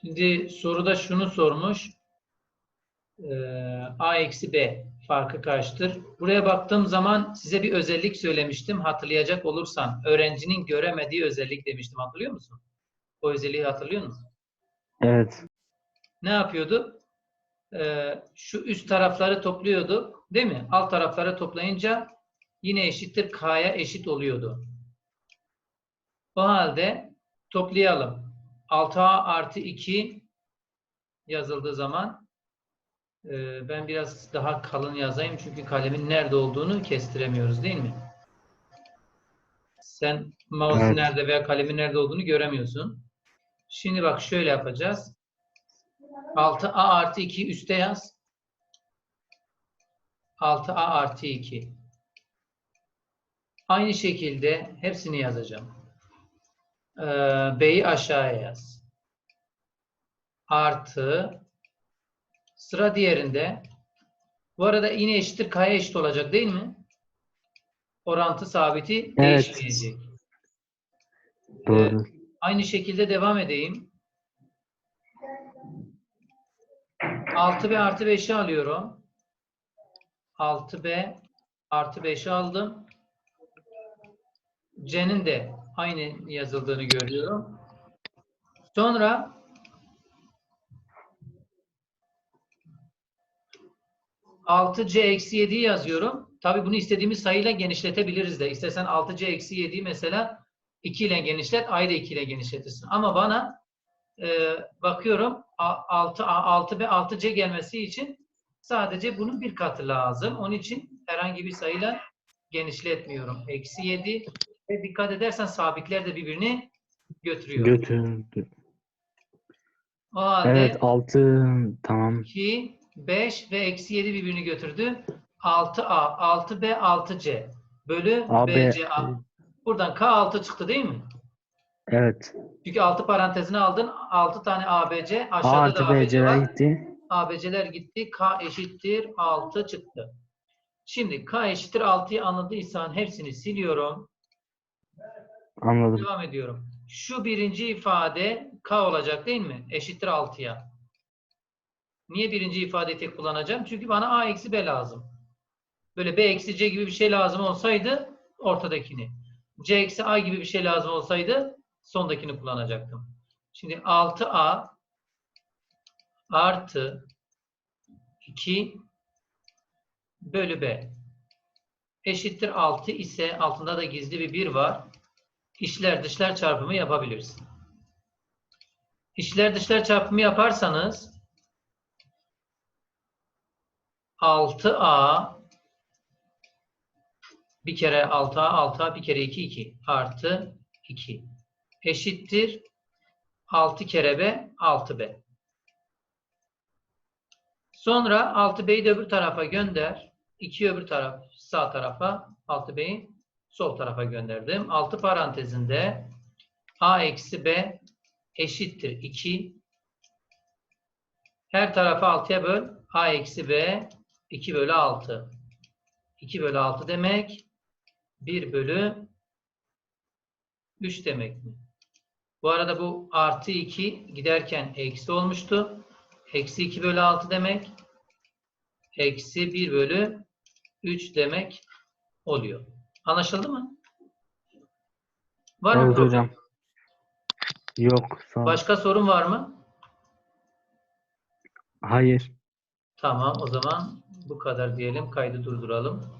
Şimdi soruda şunu sormuş. Ee, A eksi B farkı kaçtır? Buraya baktığım zaman size bir özellik söylemiştim. Hatırlayacak olursan. Öğrencinin göremediği özellik demiştim. Hatırlıyor musun? O özelliği hatırlıyor musun? Evet. Ne yapıyordu? Ee, şu üst tarafları topluyorduk. Değil mi? Alt tarafları toplayınca yine eşittir K'ya eşit oluyordu. O halde toplayalım. 6A artı 2 yazıldığı zaman e, ben biraz daha kalın yazayım çünkü kalemin nerede olduğunu kestiremiyoruz değil mi? Sen mouse'un Evet. nerede veya kalemin nerede olduğunu göremiyorsun. Şimdi bak şöyle yapacağız. 6A artı 2 üste yaz. 6A artı 2. Aynı şekilde hepsini yazacağım. Ee, B'yi aşağıya yaz. Artı sıra diğerinde bu arada yine eşittir K'ya eşit olacak değil mi? Orantı sabiti Evet. değişmeyecek. Doğru. Aynı şekilde devam edeyim. 6B artı 5'i alıyorum. 6B artı 5'i aldım. C'nin de aynı yazıldığını görüyorum. Sonra altı C eksi 7'yi yazıyorum. Tabii bunu istediğimiz sayıyla genişletebiliriz de. İstersen 6C eksi 7'yi mesela 2 ile genişlet, da 2 ile genişletirsin. Ama bana e, bakıyorum A- 6, A- 6 ve 6C gelmesi için sadece bunun bir katı lazım. Onun için herhangi bir sayıyla genişletmiyorum. Eksi 7 ve dikkat edersen sabitler de birbirini götürüyor. Götürdü. Evet 6 tamam. 2, 5 ve eksi 7 birbirini götürdü. 6A, 6B, 6C bölü AB. BCA. Buradan K6 çıktı değil mi? Evet. Çünkü 6 parantezine aldın. 6 tane ABC. A Aşağıda artı da ABC var. gitti. ABC'ler gitti. K eşittir 6 çıktı. Şimdi K eşittir 6'yı anladıysan hepsini siliyorum. Anladım. Devam ediyorum. Şu birinci ifade K olacak değil mi? Eşittir 6'ya. Niye birinci ifadeyi tek kullanacağım? Çünkü bana A eksi B lazım. Böyle B eksi C gibi bir şey lazım olsaydı ortadakini. C eksi A gibi bir şey lazım olsaydı sondakini kullanacaktım. Şimdi 6A artı 2 bölü B eşittir 6 ise altında da gizli bir 1 var. İşler dışlar çarpımı yapabiliriz. İşler dışlar çarpımı yaparsanız 6A bir kere 6A 6A bir kere 2 2 artı 2 eşittir 6 kere B 6B. Sonra 6B'yi de öbür tarafa gönder. 2 öbür taraf sağ tarafa 6B'yi sol tarafa gönderdim. 6 parantezinde A eksi B eşittir 2. Her tarafı 6'ya böl. A eksi B 2 bölü 6. 2 bölü 6 demek 1 bölü 3 demek mi? Bu arada bu artı 2 giderken eksi olmuştu. Eksi 2 bölü 6 demek. Eksi 1 bölü 3 demek oluyor. Anlaşıldı mı? Var mı? Evet problem? hocam. Yok sağ. Başka sorun var mı? Hayır. Tamam o zaman bu kadar diyelim. Kaydı durduralım.